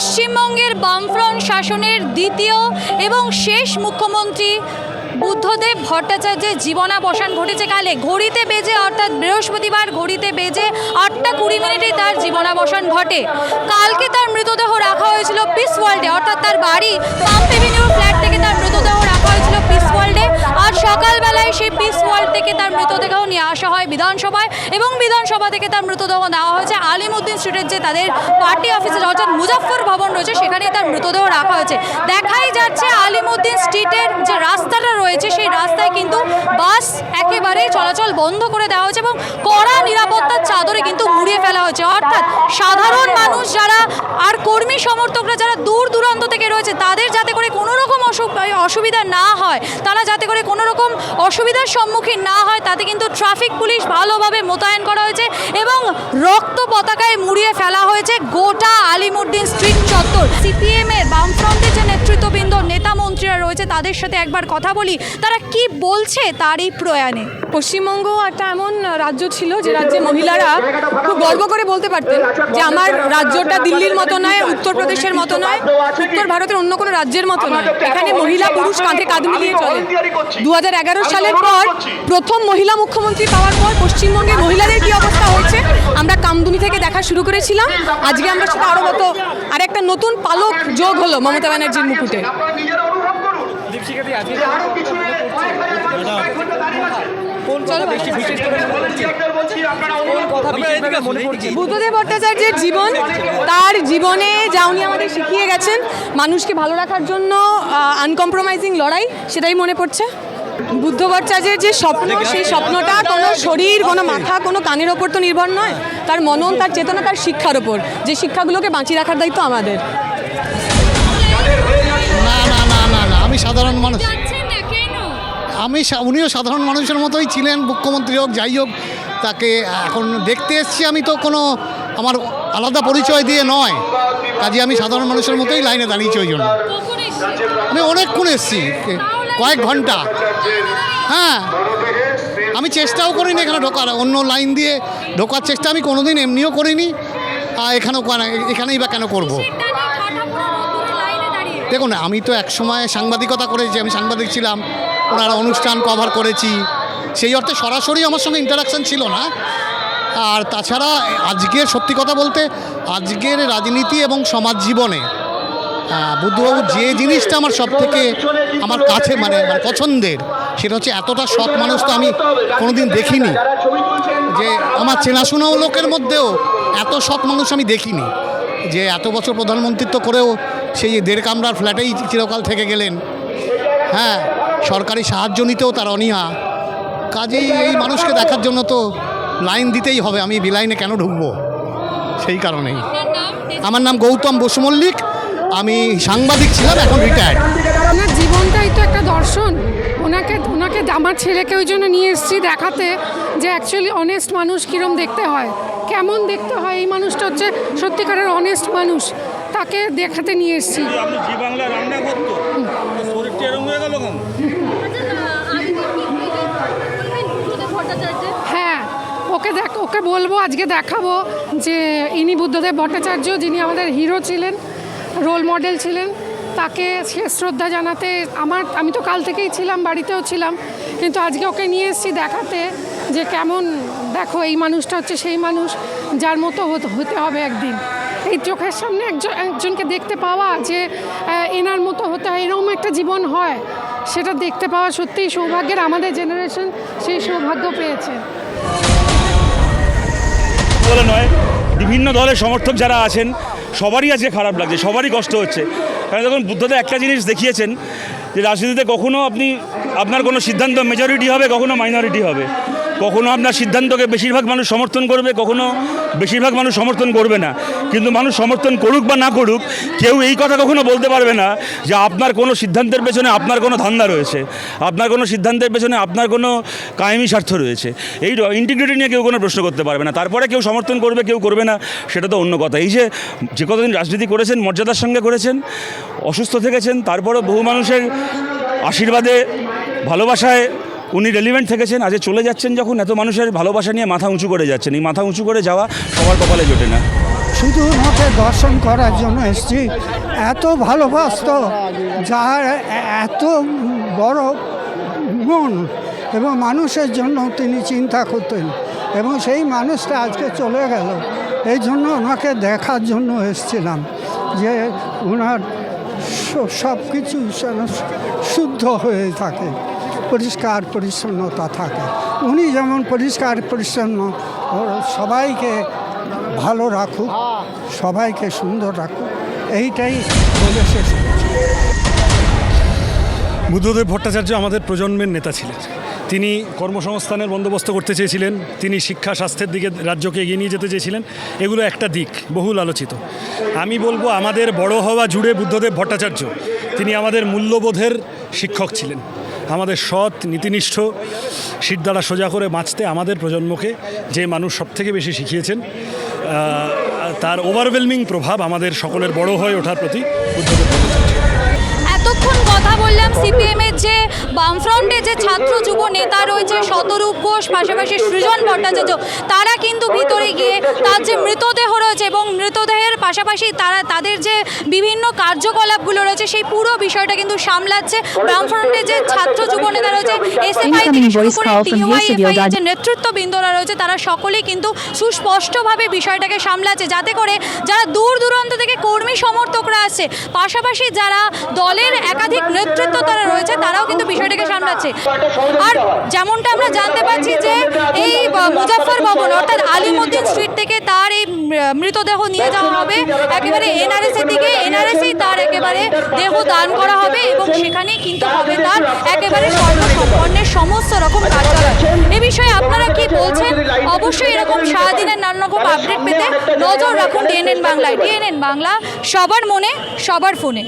পশ্চিমবঙ্গের বামফ্রন্ট শাসনের দ্বিতীয় এবং শেষ মুখ্যমন্ত্রী বুদ্ধদেব ভট্টাচার্যের জীবনাবসান ঘটেছে কালে। ঘড়িতে বেজে, অর্থাৎ বৃহস্পতিবার ঘড়িতে বেজে আটটা কুড়ি মিনিটে তার জীবনাবসান ঘটে। কালকে তার মৃতদেহ রাখা হয়েছিল পিস ওয়ার্ল্ডে, অর্থাৎ তার বাড়ি পাম্প ফ্ল্যাট থেকে তার মৃতদেহ রাখা আর সকালবেলায় সেই পিস ওয়ার্ল্ড থেকে তার মৃতদেহ নিয়ে আসা হয় বিধানসভায় এবং বিধানসভা থেকে তার মৃতদেহ নেওয়া হয়েছে। আলিমুদ্দিন স্ট্রিটের যে তাদের পার্টি অফিসে অর্থাৎ মুজাফর ভবন রয়েছে সেখানে তার মৃতদেহ রাখা হয়েছে। দেখাই যাচ্ছে আলিমুদ্দিন স্ট্রিটের যে রাস্তাটা রয়েছে, সেই রাস্তায় কিন্তু বাস একেবারেই চলাচল বন্ধ করে দেওয়া হয়েছে এবং কড়া নিরাপত্তার চাদরে কিন্তু মুড়িয়ে ফেলা হয়েছে। অর্থাৎ সাধারণ মানুষ যারা আর কর্মী সমর্থকরা যারা দূর দূরান্ত থেকে রয়েছে, তাদের যাতে করে কোনো রকম অসু- অসুবিধা না হয়, তারা যাতে করে কোনো রকম অসুবিধার সম্মুখীন না হয়, তাতে কিন্তু ট্রাফিক পুলিশ ভালোভাবে মোতায়েন রক্ত পতাকায় মুড়িয়ে ফেলা হয়েছে গোটা আলিমুদ্দিন স্ট্রিট চত্বর। সিপিএম এর বামফ্রন্টের যে নেতৃত্ববৃন্দ, নেতা মন্ত্রীরা রয়েছে, তাদের সাথে একবার কথা বলি। তারা কি বলছে তারই প্রয়াণে? পশ্চিমবঙ্গ একটা এমন রাজ্য ছিল যে রাজ্যে মহিলারা খুব গর্ব করে বলতে পারতেন যে আমার রাজ্যটা দিল্লির মতো নয়, উত্তরপ্রদেশের মতো নয়, উত্তর ভারতের অন্য কোনো রাজ্যের মতো নয়। এখানে মহিলা পুরুষ কাঁধে কাঁধ মিলিয়ে চলে। দু হাজার এগারো সালের পর প্রথম মহিলা মুখ্যমন্ত্রী পাওয়ার পর পশ্চিমবঙ্গের মহিলাদের কি অবস্থা হয়েছে? আমরা কামদুনি থেকে দেখা শুরু করেছিলাম আজকে আমরা সেটা আরও মতো আর একটা নতুন পালক যোগ হলো মমতা ব্যানার্জির মুকুটে। বুদ্ধদেব ভট্টাচার্যের জীবন, তার জীবনে যা উনি আমাদের শিখিয়ে গেছেন, মানুষকে ভালো রাখার জন্য আনকম্প্রোমাইজিং লড়াই, সেটাই মনে পড়ছে বুদ্ধ ভট্টাচার্যের যে স্বপ্ন সেই স্বপ্নটা কোনো শরীর কোনো মাথা কোনো কানের ওপর তো নির্ভর নয়। তার মনন তার চেতনা তার শিক্ষার ওপর। যে শিক্ষাগুলোকে বাঁচিয়ে রাখার দায়িত্ব আমাদের। না না না না না আমি সাধারণ মানুষ। আমি সা- উনিও সাধারণ মানুষের মতোই ছিলেন মুখ্যমন্ত্রী হোক যাই হোক তাকে এখন দেখতে এসছি আমি তো কোনো আমার আলাদা পরিচয় দিয়ে নয়। কাজে আমি সাধারণ মানুষের মতোই লাইনে দাঁড়িয়েছি ওই জন্য। আমি অনেকক্ষণ এসছি। কয়েক ঘণ্টা। হ্যাঁ। আমি চেষ্টাও করিনি এখানে ঢোকার, অন্য লাইন দিয়ে ঢোকার চেষ্টা আমি কোনোদিন এমনিও করিনি, আর এখানেও এখানেই বা কেন করব। দেখুন, আমি তো এক সময় সাংবাদিকতা করেছি, আমি সাংবাদিক ছিলাম, ওনারা অনুষ্ঠান কভার করেছি, সেই অর্থে সরাসরি আমার সঙ্গে ইন্টারাকশান ছিল না। আর তাছাড়া আজকের সত্যি কথা বলতে, আজকের রাজনীতি এবং সমাজ জীবনে বুদ্ধবাবু যে জিনিসটা আমার সব থেকে আমার কাছে মানে মানে পছন্দের সেটা হচ্ছে এতটা সৎ মানুষ তো আমি কোনোদিন দেখিনি। যে আমার চেনাশোনাও লোকের মধ্যেও এত সৎ মানুষ আমি দেখিনি। যে এত বছর প্রধানমন্ত্রিত্ব করেও সেই দেড় কামরার ফ্ল্যাটেই চিরকাল থেকে গেলেন। হ্যাঁ সরকারি সাহায্য নিতেও তার অনীহা। কাজেই এই মানুষকে দেখার জন্য তো লাইন দিতেই হবে আমি বিলাইনে কেন ঢুকবো? সেই কারণেই। আমার নাম গৌতম বসু মল্লিক আমি সাংবাদিক ছিলাম, এখন রিটায়ার্ড ওনার জীবনটাই তো একটা দর্শন। ওনাকে ওনাকে আমার ছেলেকে ওই জন্য নিয়ে এসেছি দেখাতে যে অ্যাকচুয়ালি অনেস্ট মানুষ কীরম দেখতে হয়। কেমন দেখতে হয় এই মানুষটা হচ্ছে সত্যিকারের অনেস্ট মানুষ। তাকে দেখাতে নিয়ে এসেছি। হ্যাঁ ওকে দেখ, ওকে বলব, আজকে দেখাবো যে ইনি বুদ্ধদেব ভট্টাচার্য, যিনি আমাদের হিরো ছিলেন রোল মডেল ছিলেন। তাকে শ্রদ্ধা জানাতে আমার, আমি তো কাল থেকেই ছিলাম, বাড়িতেও ছিলাম, কিন্তু আজকে ওকে নিয়ে এসেছি দেখাতে যে কেমন, দেখো এই মানুষটা হচ্ছে সেই মানুষ, যার মতো হতে- হবে একদিন। এই চোখের সামনে একজন, একজনকে দেখতে পাওয়া যে এনার মতো হতে হয়, এরকম একটা জীবন হয়, সেটা দেখতে পাওয়া সত্যিই সৌভাগ্যের, আমাদের জেনারেশন সেই সৌভাগ্য পেয়েছে। নয়। বিভিন্ন দলের সমর্থক যারা আছেন, সবারই আজকে খারাপ লাগছে, সবারই কষ্ট হচ্ছে। কারণ যখন বুদ্ধদের একটা জিনিস দেখিয়েছেন যে রাজনীতিতে কখনো আপনি, আপনার কোনো সিদ্ধান্ত মেজরিটি হবে, কখনো মাইনরিটি হবে। কখনো আপনার সিদ্ধান্তকে বেশিরভাগ মানুষ সমর্থন করবে, কখনো বেশিরভাগ মানুষ সমর্থন করবে না। কিন্তু মানুষ সমর্থন করুক বা না করুক, কেউ এই কথা কখনো বলতে পারবে না যে আপনার কোনো সিদ্ধান্তের পেছনে আপনার কোনো ধান্দা রয়েছে। আপনার কোনো সিদ্ধান্তের পেছনে আপনার কোনো কায়েমি স্বার্থ রয়েছে। এই ইন্টিগ্রিটি নিয়ে কেউ কোনো প্রশ্ন করতে পারবে না। তারপরে কেউ সমর্থন করবে, কেউ করবে না, সেটা তো অন্য কথা। এই যে যে কতদিন রাজনীতি করেছেন, মর্যাদার সঙ্গে করেছেন, অসুস্থ থেকেছেন, তারপরেও বহু মানুষের আশীর্বাদে, ভালোবাসায় উনি রেলিভেন্ট থেকেছেন আজকে চলে যাচ্ছেন যখন, এত মানুষের ভালোবাসা নিয়ে মাথা উঁচু করে যাচ্ছেন। এই মাথা উঁচু করে যাওয়া সবার কপালে জোটে না। শুধু ওনাকে দর্শন করার জন্য এসেছি। এত ভালোবাসতো, যার এত বড় মন এবং মানুষের জন্য তিনি চিন্তা করতেন এবং সেই মানুষটা আজকে চলে গেল। এই জন্য ওনাকে দেখার জন্য এসেছিলাম যে ওনার সব কিছু শুদ্ধ হয়ে থাকে। পরিষ্কার, পরিচ্ছন্নতা থাকে। উনি যেমন পরিষ্কার, পরিচ্ছন্ন সবাইকে ভালো রাখুক, সবাইকে সুন্দর রাখুক, এইটাই বলে শেষ বুদ্ধদেব ভট্টাচার্য আমাদের প্রজন্মের নেতা ছিলেন। তিনি কর্মসংস্থানের বন্দোবস্ত করতে চেয়েছিলেন, তিনি শিক্ষা স্বাস্থ্যের দিকে রাজ্যকে এগিয়ে নিয়ে যেতে চেয়েছিলেন, এগুলো একটা দিক, বহুল আলোচিত। আমি বলব আমাদের বড় হওয়া জুড়ে বুদ্ধদেব ভট্টাচার্য, তিনি আমাদের মূল্যবোধের শিক্ষক ছিলেন। আমাদের সৎ, নীতিনিষ্ঠ, শিরদাঁড়া সোজা করে বাঁচতে আমাদের প্রজন্মকে যে মানুষ সবথেকে বেশি শিখিয়েছেন তার ওভারওয়েলমিং প্রভাব আমাদের সকলের বড় হয়ে ওঠার প্রতি এতক্ষণ কথা বললাম সিপিএম এর যে বামফ্রন্টে যে ছাত্র যুব নেতা রয়েছে, শতরূপ ঘোষ, পাশাপাশি সৃজন ভট্টাচার্য, তারা কিন্তু ভিতরে গিয়ে তার যে মৃতদেহ রয়েছে এবং মৃতদেহের পাশাপাশি তারা তাদের যে বিভিন্ন কার্যকলাপগুলো রয়েছে সেই পুরো বিষয়টা কিন্তু সামলাচ্ছে। বামফ্রন্টের যে ছাত্র যুব নেতা রয়েছে এসএফআই. যে নেতৃত্ববৃন্দরা রয়েছে তারা সকলেই কিন্তু সুস্পষ্টভাবে বিষয়টাকে সামলাচ্ছে যাতে করে যারা দূর দূরান্ত থেকে কর্মী সমর্থকরা আসছে পাশাপাশি যারা দলের একাধিক নেতৃত্ব তারা রয়েছে তারাও কিন্তু বিষয়টাকে সামলাচ্ছে। আর যেমনটা আমরা জানতে পারছি যে এই মুজাফফর ভবন অর্থাৎ আলিমুদ্দিন স্ট্রিট থেকে তার এই মৃতদেহ নিয়ে যাওয়া হবে। একেবারে এনআরএস এর দিকে, এনআরএসেই তার একেবারে দেহ দান করা হবে এবং সেখানেই কিন্তু হবে তার একেবারে সর্বসম্পন্নের সমস্ত রকম কার্যালয়। এ বিষয়ে আপনারা কি বলছেন? অবশ্যই এরকম সারাদিনের নানা রকম আপডেট পেতে নজর রাখুন ডিএনএন বাংলায়। ডিএনএন বাংলা, সবার মনে, সবার ফোনে।